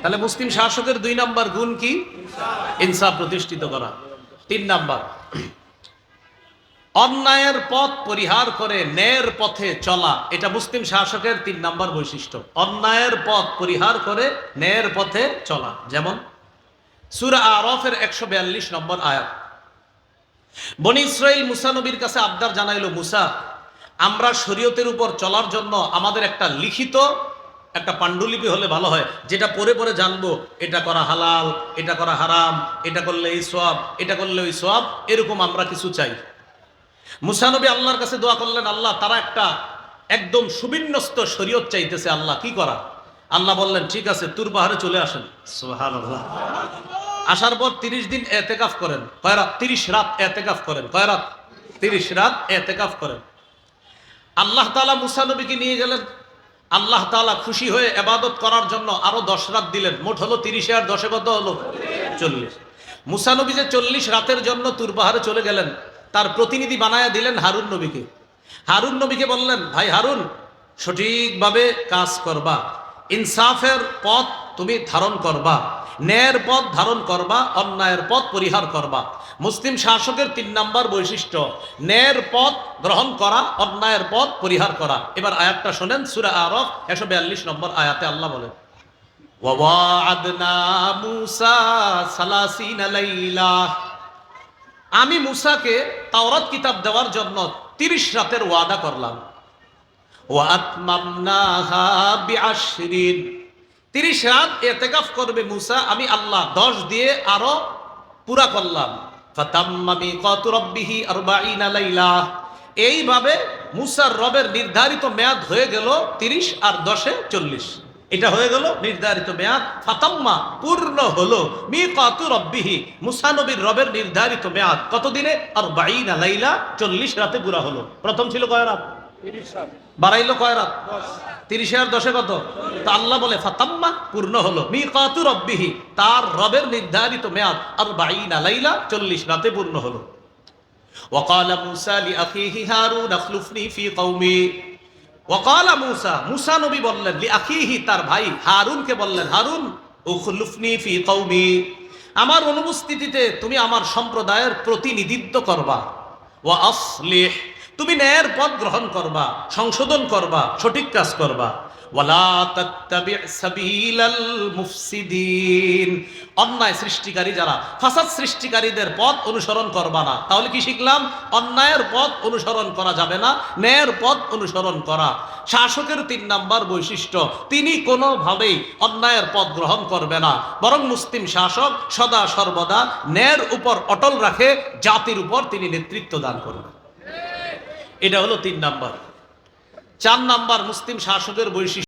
তাহলে মুসলিম শাসকের দুই নাম্বার গুণ কি? ইনসাফ প্রতিষ্ঠিত করা। তিন নাম্বার, অন্যায়ের পথ পরিহার করে ন্যায়ের পথে চলা, এটা মুসলিম শাসকের তিন নাম্বার বৈশিষ্ট্য। অন্যায়ের পথ পরিহার করে ন্যায়ের পথে চলা। যেমন, সুরা আরফের একশো বিয়াল্লিশ নম্বর আয়াত, বনি ইসরাইল মুসা নবীর কাছে আবদার জানাইল, মুসা, আমরা শরীয়তের উপর চলার জন্য আমাদের একটা লিখিত একটা পাণ্ডুলিপি হলে ভালো হয়। যেটা পরে পরে জানব, এটা করা হালাল, এটা করা হারাম, এটা করলে এই সব এটা করলে ওই সব এরকম আমরা কিছু চাই। মুসানবী আল্লাহর কাছে দোয়া করলেন, আল্লাহ তারা একটা একদম সুবিন্যস্ত শরীয়ত চাইতেছে আল্লাহ, কি করা? আল্লাহ বললেন, ঠিক আছে, তুর পাহাড়ে চলে আসেন। আসার পর তিরিশ দিন এতেকাফ করেন। কয় রাত? তিরিশ রাত এতেকাফ করেন। কয় রাত? তিরিশ রাত এতেকাফ করেন। আল্লাহ তালা মুসানবীকে নিয়ে গেলেন। আল্লাহ তালা খুশি হয়ে এবাদত করার জন্য আরও দশ রাত দিলেন। মোট হলো তিরিশে আর দশে কত হলো? চল্লিশ। মুসানবী যে চল্লিশ রাতের জন্য তুর পাহাড়ে চলে গেলেন, তার প্রতিনিধি বানায়া দিলেন হারুন নবীকে। হারুন নবীকে বললেন, ভাই হারুন, সঠিকভাবে কাজ করবা। ইনসাফের পথ তুমি ধারণ করবা। ন্যায়ের পথ ধারণ করবা, অন্যায়ের পথ পরিহার করবা। মুসলিম শাসকের তিন নাম্বার বৈশিষ্ট্য, ন্যায়ের পথ গ্রহণ করা, অন্যায়ের পথ পরিহার করা। এবার আয়াতটা শোনেন, সুরা আরফ, একশো বিয়াল্লিশ নম্বর আয়াতে আল্লাহ বলেন আমি মুসাকে তাওরাত কিতাব দেওয়ার জন্য তিরিশ রাতের ওয়াদা করলাম। তিরিশ রাত এতেকাফ করবে মুসা আমি আল্লাহ দশ দিয়ে আরও পুরা করলাম। এইভাবে মুসার রবের নির্ধারিত মেয়াদ হয়ে গেল তিরিশ আর দশে চল্লিশ। এটা হয়ে গেল নির্ধারিত মেয়াদ। ফাতাম্মা পূর্ণ হলো মি কাতু রব্বিহি মুসানবীর রবের নির্ধারিত মেয়াদ কতদিনে? আর বাইনা লাইলা। চল্লিশ রাতে পুরা হলো। প্রথম ছিল কয় রাত? বাড়াইলো কয় রাত? তিরিশে আর দশে কত তা আল্লাহ বলে ফাতাম্মা পূর্ণ হলো মি কাতু রব্বিহি তার রবের নির্ধারিত মেয়াদ আর বাইনা লাইলা চল্লিশ রাতে পূর্ণ হলো وقال موسى لأخيه هارون اخلفني في قومي ওয়াকালা মুসা মুসা নবী বললেন লি আখিহি তার ভাই হারুনকে বললেন হারুন উখলুফনি ফি কওমি আমার অনুপস্থিতিতে তুমি আমার সম্প্রদায়ের প্রতিনিধিত্ব করবা ওয়া আসলিহ তুমি ন্যায়ের পথ গ্রহণ করবা, সংশোধন করবা, সঠিক কাজ করবা। অন্যায় সৃষ্টিকারী যারা, ফাসাদ সৃষ্টিকারীদের পথ অনুসরণ করবা না। তাহলে কি শিখলাম? অন্যায়ের পথ অনুসরণ করা যাবে না, ন্যায়ের পথ অনুসরণ করা। শাসকের তিন নাম্বার বৈশিষ্ট্য, তিনি কোনোভাবেই অন্যায়ের পথ গ্রহণ করবে না। বরং মুসলিম শাসক সদা সর্বদা ন্যায়ের উপর অটল রাখে, জাতির উপর তিনি নেতৃত্ব দান করবেন এটা হলো তিন নাম্বার। চার নাম্বার মুসলিম শাসকের বৈশিষ্ট্য